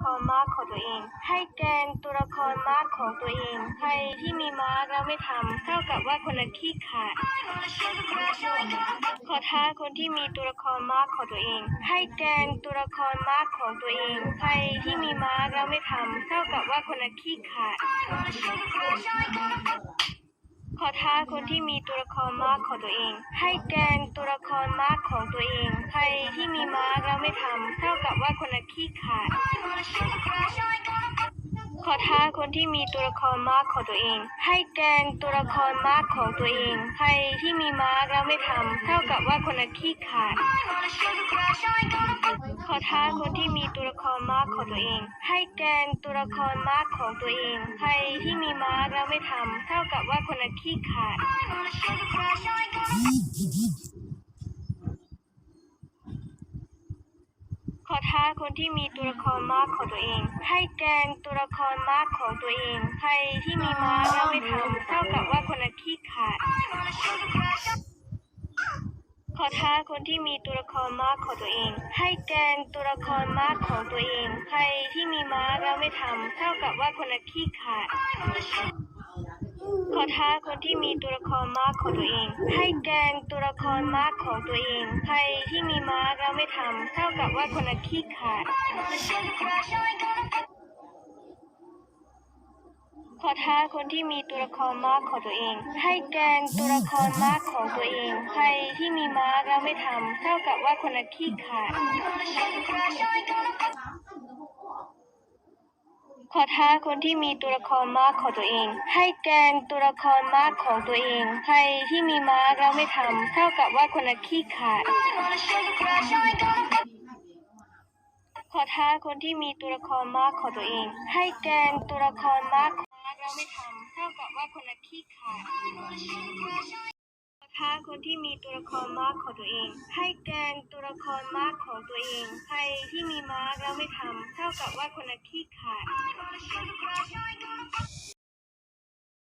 ครมาร์กของตัวเอง ให้แกงตัวละครมาร์กของตัวเอง ใครที่มีมาร์กแล้วไม่ทำเท่ากับว่าคนนั้นขี้ขาดขอท้าคนที่มีตัวละครมาร์กของตัวเอง ให้แกงตัวละครมาร์กของตัวเอง ใครที่มีมาร์กแล้วไม่ทำเท่ากับว่าคนนั้นขี้ขาดขอท้าคนที่มีตัวละครมาร์กของตัวเอง ให้แกงตัวละครมาร์กของตัวเอง ใครที่มีมาร์กแล้วไม่ทำเท่ากับว่าคนนั้นขี้ขาด ขอท้าคนที่มีตัวละครมากของตัวเอง ให้แกงตัวละครมากของตัวเอง ใครที่มีมาร์กแล้วไม่ทำเท่ากับว่าคนนั้นขี้ขาด ขอท้าคนที่มีตัวละครมากของตัวเอง ให้แกงตัวละครมากของตัวเอง ใครที่มีมาร์กแล้วไม่ทำเท่ากับว่าคนนั้นขี้ขาด อท้าคนที่มีตัวละครมาร์กของตัวเอง ให้แกงตัวละครมาร์กของตัวเอง ใครที่มีมาร์กแล้วไม่ทำเท่ากับว่าคนนั้นขี้ขาดขอท้าคนที่มีตัวละครมาร์กของตัวเอง ให้แกงตัวละครมาร์กของตัวเอง ใครที่มีมาร์กแล้วไม่ทำเท่ากับว่าคนนั้นขี้ขาด ขอท้าคนที่มีตัวละครมาร์กของตัวเอง ให้แกงตัวละครมาร์กของตัวเอง ใครที่มีมาร์กแล้วไม่ทำเท่ากับว่าคนนั้นขี้ขลาดขอท้าคนที่มีตัวละครมาร์กของตัวเอง ให้แกงตัวละครมาร์กของตัวเอง ใครที่มีมาร์กแล้วไม่ทำเท่ากับว่าคนนั้นขี้ขลาด ขอท้าคนที่มีตัวละครมากของตัวเอง ให้แกงตัวละครมากของตัวเอง ใครที่มีมาร์กแล้วไม่ทำเท่ากับว่าคนนั้นขี้ขาดขอท้าคนที่มีตัวละครมากของตัวเอง ให้แกงตัวละครมากของแล้วไม่ทำเท่ากับว่าคนนั้นขี้ขาด ค้าคนที่มีตัวละครมาร์กของตัวเอง ให้แกงตัวละครมาร์กของตัวเอง ใครที่มีมาร์กแล้วไม่ทำเท่ากับว่าคนนั้นขี้ขลาด